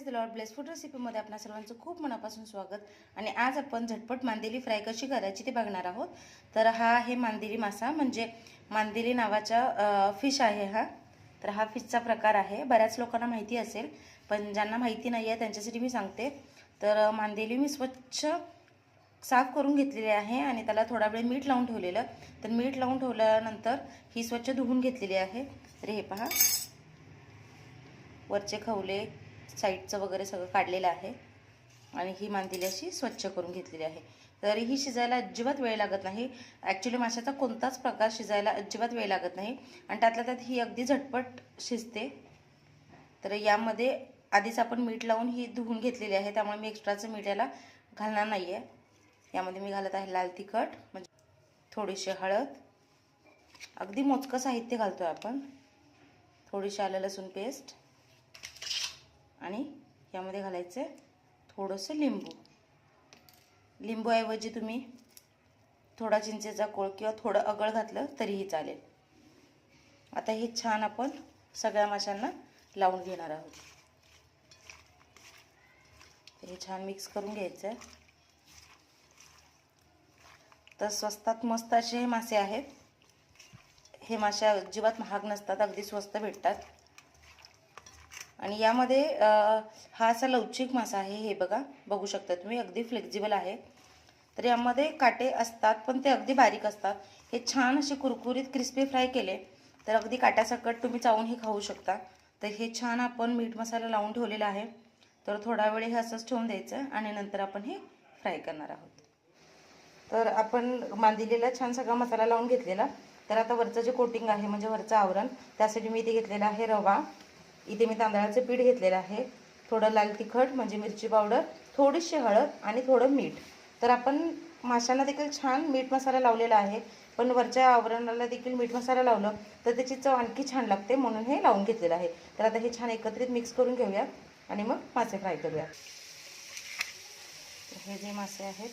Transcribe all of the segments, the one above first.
Praise the Lord bless food रेसिपीमध्ये आपल्या सर्वांचं खूप मनापासून स्वागत. आणि आज आपण झटपट मांदेली फ्राय कशी करायची ते बघणार आहोत. तर हा आहे मांदेली मासा म्हणजे मांदेली नावाचा फिश आहे हा. तर हा फिशचा प्रकार आहे. बऱ्याच लोकांना माहिती असेल पण ज्यांना माहिती नाही आहे त्यांच्यासाठी मी सांगते. तर मांदेली मी स्वच्छ साफ करून घेतलेली आहे आणि त्याला थोडा वेळ मीठ लावून ठेवलेलं. तर मीठ लावून ठेवल्यानंतर ही स्वच्छ धुवून घेतलेली आहे. तर हे पहा. वरचे खवले साईडचं वगैरे सगळं काढलेलं आहे. आणि ही मांदिली अशी स्वच्छ करून घेतलेली आहे. तर ही शिजायला अजिबात वेळ लागत नाही. ॲक्च्युली माशाचा कोणताच प्रकार शिजायला अजिबात वेळ लागत नाही. आणि त्यातल्या त्यात ही अगदी झटपट शिजते. तर यामध्ये आधीच आपण मीठ लावून ही धुवून घेतलेली आहे. त्यामुळे मी एक्स्ट्राचं मीठ याला घालणार नाही आहे यामध्ये मी घालत आहे लाल तिखट म्हणजे थोडीशी हळद. अगदी मोजकं साहित्य घालतो आहे आपण. थोडीशी आलं लसूण पेस्ट आणि यामध्ये घालायचं आहे थोडंसं लिंबू. लिंबूऐवजी तुम्ही थोडा चिंचेचा कोळ किंवा थोडं अगळ घातलं तरीही चालेल. आता हे छान आपण सगळ्या माशांना लावून घेणार आहोत. हे छान मिक्स करून घ्यायचं आहे तर स्वस्तात मस्त असे हे मासे आहेत. हे मासे अजिबात महाग नसतात अगदी स्वस्त भेटतात. आणि यामध्ये हा असा लवचिक मासा आहे हे बघा. बघू शकता तुम्ही अगदी फ्लेक्झिबल आहे. तर यामध्ये काटे असतात पण ते अगदी बारीक असतात. हे छान असे कुरकुरीत क्रिस्पी फ्राय केले तर अगदी काट्यासकट तुम्ही चावून हे खाऊ शकता. तर हे छान आपण मीठ मसाला लावून ठेवलेला आहे. तर थोडा वेळ हे असंच ठेवून द्यायचं आणि नंतर आपण हे फ्राय करणार आहोत. तर आपण मांदिलेला छान सगळा मसाला लावून घेतलेला. तर आता वरचं जे कोटिंग आहे म्हणजे वरचं आवरण त्यासाठी मी इथे घेतलेला आहे रवा. इथे मी तांदळाचं पीठ घेतलेलं आहे. थोडं लाल तिखट म्हणजे मिरची पावडर थोडीशी हळद आणि थोडं मीठ. तर आपण माशांना देखील छान मीठ मसाला लावलेला आहे. पण वरच्या आवरणाला देखील मीठ मसाला लावलं तर त्याची चव आणखी छान लागते म्हणून हे लावून घेतलेलं आहे. तर आता हे छान एकत्रित मिक्स करून घेऊया आणि मग मासे फ्राय करूया. हे जे मासे आहेत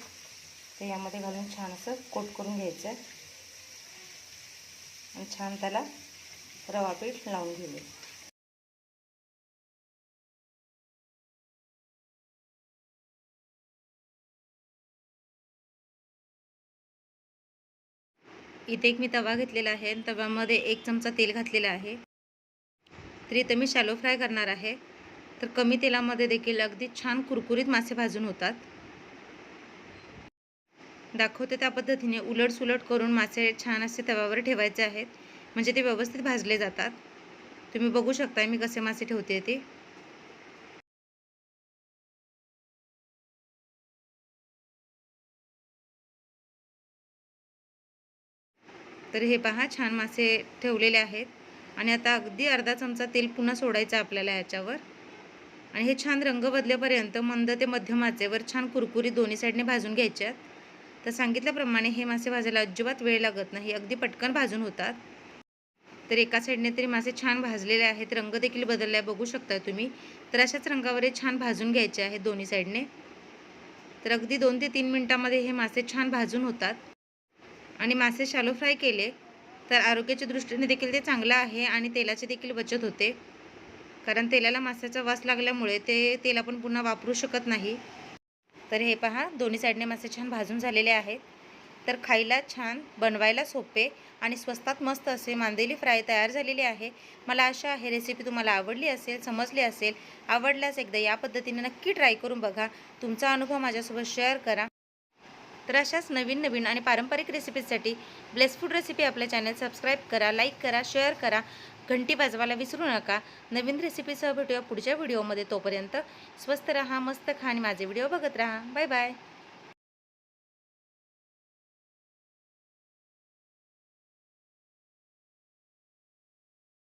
ते यामध्ये घालून छान असं कोट करून घ्यायचं आहे. आणि छान त्याला रवा पीठ लावून घेऊया. इथे एक मी तवा घेतलेला आहे तव्यामध्ये एक चमचा तेल घातलेला आहे. तर इथं मी शॅलो फ्राय करणार आहे. तर कमी तेलामध्ये देखील अगदी छान कुरकुरीत मासे भाजून होतात. दाखवते त्या पद्धतीने उलट सुलट करून मासे छान असे तव्यावर ठेवायचे आहेत. म्हणजे ते व्यवस्थित भाजले जातात. तुम्ही बघू शकता मी कसे मासे ठेवते ते. तर हे पहा छान मासे ठेवलेले आहेत. आणि आता अगदी अर्धा चमचा तेल पुन्हा सोडायचं आपल्याला याच्यावर. आणि हे छान रंग बदलेपर्यंत मंद ते मध्यम आचेवर छान कुरकुरीत दोन्ही साईडने भाजून घ्यायचे आहेत. तर सांगितल्याप्रमाणे हे मासे भाजायला अजिबात वेळ लागत नाही अगदी पटकन भाजून होतात. तर एका साईडने तरी मासे छान भाजलेले आहेत रंग देखील बदलला आहे बघू शकता तुम्ही. तर अशाच रंगावर हे छान भाजून घ्यायचे आहेत दोन्ही साईडने तर अगदी दोन ते तीन मिनटामध्ये हे मासे छान भाजून होतात. आणि मासे शालो फ्राय केले तर आरोग्याच्या दृष्टीने देखील ते चांगलं आहे आणि तेलाची देखील बचत होते. कारण तेलाला माशाचा वास लागल्यामुळे ते तेल आपण पुन्हा वापरू शकत नाही. तर हे पहा दोन्ही साईडने मासे छान भाजून झालेले आहेत. तर खायला छान बनवायला सोपे आणि स्वस्तात मस्त असे मांदेली फ्राय तयार झालेली आहे. मला आशा आहे रेसिपी तुम्हाला आवडली असेल समजली असेल आवडल्यास एकदा या पद्धतीने नक्की ट्राय करून बघा. तुमचा अनुभव माझ्यासोबत शेअर करा. तर अशाच नवीन नवीन आणि पारंपरिक रेसिपीजसाठी ब्लेसफूड रेसिपी आपल्या चॅनल सबस्क्राईब करा लाईक करा शेअर करा. घंटी वाजवायला विसरू नका. नवीन रेसिपीसह भेटूया पुढच्या व्हिडिओमध्ये तोपर्यंत स्वस्त रहा मस्त खा आणि माझे व्हिडिओ बघत राहा. Bye bye